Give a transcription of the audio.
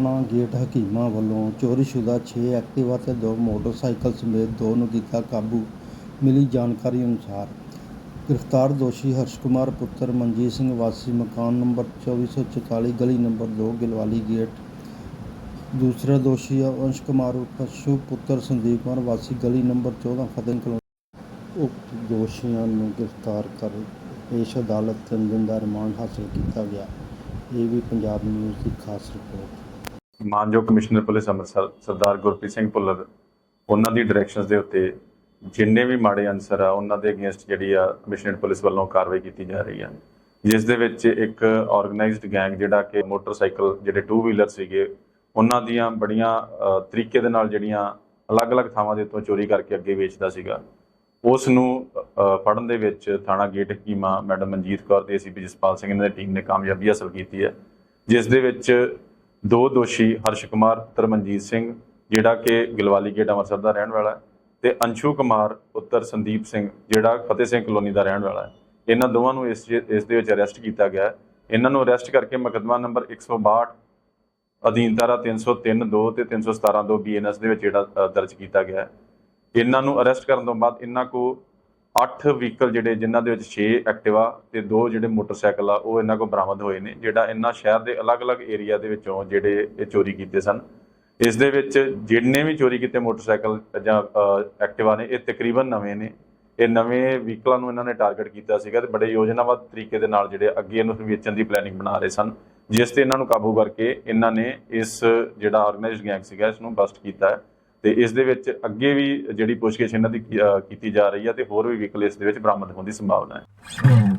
Gate Hakiman ਵੱਲੋਂ ਚੋਰੀशुदा 6 Activa ਤੇ ਦੋ ਮੋਟਰਸਾਈਕਲ ਸਮੇਤ ਦੋ ਨੂੰ ਕੀਤਾ ਕਾਬੂ। ਮਿਲੀ ਜਾਣਕਾਰੀ ਅਨੁਸਾਰ ਗ੍ਰਿਫਤਾਰ ਦੋਸ਼ੀ ਹਰਸ਼ ਕੁਮਾਰ, ਪੁੱਤਰ ਮਨਜੀਤ ਸਿੰਘ, ਵਾਸੀ ਮਕਾਨ ਨੰਬਰ 2444 ਗਲੀ ਨੰਬਰ 2 ਗਿਲਵਾਲੀ ਗੇਟ। ਦੂਸਰਾ ਦੋਸ਼ੀ ਅੰਸ਼ ਕੁਮਾਰ ਪਸ਼ੂ ਪੁੱਤਰ ਸੰਦੀਪ ਕੁਮਾਰ, ਵਾਸੀ ਗਲੀ ਨੰਬਰ 14 ਫਤਿਹ ਕਲੋਨੀ। ਉਕਤ ਦੋਸ਼ੀਆਂ ਨੂੰ ਗ੍ਰਿਫਤਾਰ ਕਰ ਪੇਸ਼ ਅਦਾਲਤ ਤਿੰਨ ਦਿਨ ਦਾ ਰਿਮਾਂਡ ਹਾਸਲ ਕੀਤਾ ਗਿਆ। ਇਹ ਵੀ ਪੰਜਾਬ ਨਿਊਜ਼ ਦੀ ਖਾਸ ਰਿਪੋਰਟ। ਮਾਨਯੋਗ ਕਮਿਸ਼ਨਰ ਪੁਲਿਸ ਅੰਮ੍ਰਿਤਸਰ, ਸਰਦਾਰ ਗੁਰਪ੍ਰੀਤ ਸਿੰਘ ਭੁੱਲਰ, ਉਹਨਾਂ ਦੀ ਡਾਇਰੈਕਸ਼ਨਸ ਦੇ ਉੱਤੇ ਜਿੰਨੇ ਵੀ ਮਾੜੇ ਅਨਸਰ ਆ, ਉਹਨਾਂ ਦੇ ਅਗੇਂਸਟ ਜਿਹੜੀ ਆ ਕਮਿਸ਼ਨਰ ਪੁਲਿਸ ਵੱਲੋਂ ਕਾਰਵਾਈ ਕੀਤੀ ਜਾ ਰਹੀ ਆ। ਜਿਸ ਦੇ ਵਿੱਚ ਇੱਕ ਆਰਗੇਨਾਈਜ਼ਡ ਗੈਂਗ ਜਿਹੜਾ ਕਿ ਮੋਟਰਸਾਈਕਲ ਜਿਹੜੇ ਟੂ ਵੀਲਰ ਸੀਗੇ, ਉਹਨਾਂ ਦੀਆਂ ਬੜੀਆਂ ਤਰੀਕੇ ਦੇ ਨਾਲ ਜਿਹੜੀਆਂ ਅਲੱਗ-ਅਲੱਗ ਥਾਵਾਂ ਦੇ ਉੱਤੋਂ ਚੋਰੀ ਕਰਕੇ ਅੱਗੇ ਵੇਚਦਾ ਸੀਗਾ। ਉਸ ਨੂੰ ਫੜਨ ਦੇ ਵਿੱਚ ਥਾਣਾ ਗੇਟ ਕੀਮਾ, ਮੈਡਮ ਮਨਜੀਤ ਕੌਰ ਤੇ ਏਸੀਪੀ ਜਸਪਾਲ ਸਿੰਘ ਇਹਨਾਂ ਦੀ ਟੀਮ ਨੇ ਕਾਮਯਾਬੀ ਹਾਸਲ ਕੀਤੀ ਹੈ। ਜਿਸ ਦੇ ਵਿੱਚ ਦੋ ਦੋਸ਼ੀ ਹਰਸ਼ ਕੁਮਾਰ ਪੁੱਤਰ ਮਨਜੀਤ ਸਿੰਘ, ਜਿਹੜਾ ਕਿ ਗਿਲਵਾਲੀ ਗੇਟ ਅੰਮ੍ਰਿਤਸਰ ਦਾ ਰਹਿਣ ਵਾਲਾ ਹੈ, ਤੇ ਅੰਸ਼ੂ ਕੁਮਾਰ, ਪੁੱਤਰ ਸੰਦੀਪ ਸਿੰਘ, ਜਿਹੜਾ ਫਤਿਹ ਸਿੰਘ ਕਲੋਨੀ ਦਾ ਰਹਿਣ ਵਾਲਾ ਹੈ ਇਹਨਾਂ ਦੋਵਾਂ ਨੂੰ ਇਸ ਇਸ ਦੇ ਵਿੱਚ ਅਰੈਸਟ ਕੀਤਾ ਗਿਆ ਹੈ। ਇਹਨਾਂ ਨੂੰ ਅਰੈਸਟ ਕਰਕੇ ਮੁਕੱਦਮਾ ਨੰਬਰ 162 ਅਧੀਨ ਧਾਰਾ 303 2 ਤੇ 317 2 ਬੀਐਨਐਸ ਦੇ ਵਿੱਚ ਜਿਹੜਾ ਦਰਜ ਕੀਤਾ ਗਿਆ ਹੈ ਇਹਨਾਂ ਨੂੰ ਅਰੈਸਟ ਕਰਨ ਤੋਂ ਬਾਅਦ ਇਹਨਾਂ ਕੋ 8 ਵਹੀਕਲ ਜਿਹੜੇ ਜਿਨ੍ਹਾਂ ਦੇ ਵਿੱਚ 6 ਐਕਟਿਵਾ ਤੇ ਦੋ ਜਿਹੜੇ ਮੋਟਰਸਾਈਕਲ ਆ, ਉਹ ਇਹਨਾਂ ਕੋਲ ਬਰਾਮਦ ਹੋਏ ਨੇ, ਜਿਹੜਾ ਇਹਨਾਂ ਸ਼ਹਿਰ ਦੇ ਅਲੱਗ-ਅਲੱਗ ਏਰੀਆ ਦੇ ਵਿੱਚੋਂ ਜਿਹੜੇ ਇਹ ਚੋਰੀ ਕੀਤੇ ਸਨ। ਇਸ ਦੇ ਵਿੱਚ ਜਿੰਨੇ ਵੀ ਚੋਰੀ ਕੀਤੇ ਮੋਟਰਸਾਈਕਲ ਜਾਂ ਐਕਟਿਵਾ ਨੇ, ਇਹ ਤਕਰੀਬਨ ਨਵੇਂ ਨੇ। ਇਹ ਨਵੇਂ ਵਹੀਕਲਾਂ ਨੂੰ ਇਹਨਾਂ ਨੇ ਟਾਰਗੇਟ ਕੀਤਾ ਸੀਗਾ ਤੇ ਬੜੇ ਯੋਜਨਾਬੱਧ ਤਰੀਕੇ ਦੇ ਨਾਲ ਜਿਹੜੇ ਅੱਗੇ ਇਹਨੂੰ ਵੇਚਣ ਦੀ ਪਲੈਨਿੰਗ ਬਣਾ ਰਹੇ ਸਨ, ਜਿਸ ਤੇ ਇਹਨਾਂ ਨੂੰ ਕਾਬੂ ਕਰਕੇ ਇਹਨਾਂ ਨੇ ਇਸ ਜਿਹੜਾ ਆਰਗੇਨਾਈਜ਼ਡ ਗੈਂਗ ਸੀਗਾ ਇਸ ਨੂੰ ਬਸਟ ਕੀਤਾ ਹੈ। ਤੇ ਇਸ ਦੇ ਵਿੱਚ ਅੱਗੇ ਵੀ ਜਿਹੜੀ ਪੁੱਛਗਿੱਛ ਇਹਨਾਂ ਦੀ ਕੀਤੀ ਜਾ ਰਹੀ ਹੈ ਤੇ ਹੋਰ ਵੀ ਵਹੀਕਲ ਇਸ ਦੇ ਵਿੱਚ ਬਰਾਮਦ ਹੋਣ ਦੀ ਸੰਭਾਵਨਾ ਹੈ।